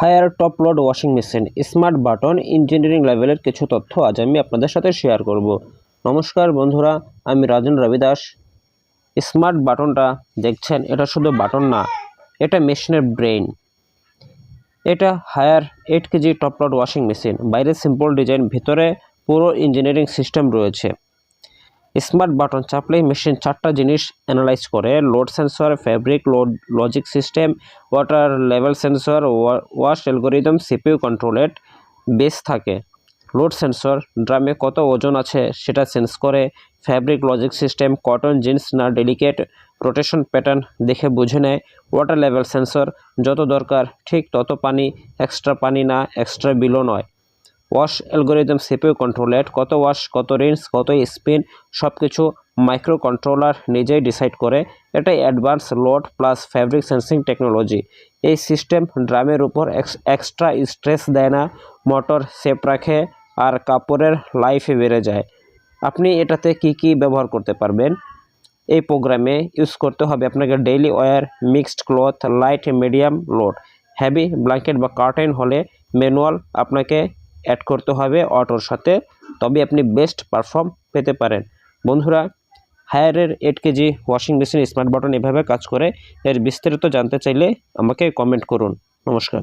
Haier top load washing machine, smart button, engineering লেভেলের কিছু তথ্য আজ আমি আপনাদের সাথে শেয়ার করব। নমস্কার বন্ধুরা, আমি রাজন রবিদাস। স্মার্ট বাটনটা দেখছেন, এটা শুধু বাটন না, এটা মেশিনের ব্রেইন। এটা Haier eight KG top load washing machine বাইরে সিম্পল ডিজাইন, ভিতরে পুরো ইঞ্জিনিয়ারিং সিস্টেম রয়েছে। স্মার্ট বাটন চাপলেই মেশিন চারটা জিনিস অ্যানালাইজ করে। Load sensor fabric load, logic system, water level sensor wash algorithm CPU controlled base থাকে। লোড সেন্সর, ড্রামে কত ওজন আছে সেটা সেন্স করে। Fabric logic system, cotton jeans না ডেলিকেট, রোটেশন প্যাটার্ন দেখে বুঝে নেয়। ওয়াটার লেভেল সেন্সর, যত দরকার, ঠিক তত পানি, এক্সট্রা পানি না, এক্সট্রা বিলও নয়। ওয়াশ অ্যালগোরিদম সিপিইউ কন্ট্রোলেট কত ওয়াশ কত রেঞ্জ কত স্পিন সব কিছু মাইক্রো কন্ট্রোলার নিজেই ডিসাইড করে। এটাই advance load plus fabric sensing technology এই সিস্টেম ড্রামের উপর এক্সট্রা স্ট্রেস দেয় না মোটর সেফ রাখে আর কাপড়ের লাইফে বেড়ে যায়। আপনি এটাতে কি কি ব্যবহার করতে পারবেন? এই প্রোগ্রামে ইউজ করতে হবে আপনাকে daily wear mixed cloth light medium load heavy blanket বা কার্টেন হলে ম্যানুয়াল আপনাকে অ্যাড করতে হবে অটোর সাথে, তবে আপনি বেস্ট পারফর্ম পেতে পারেন। বন্ধুরা, হায়ারের eight KG washing machine smart button এভাবে কাজ করে, এর বিস্তারিত জানতে চাইলে আমাকে কমেন্ট করুন। নমস্কার।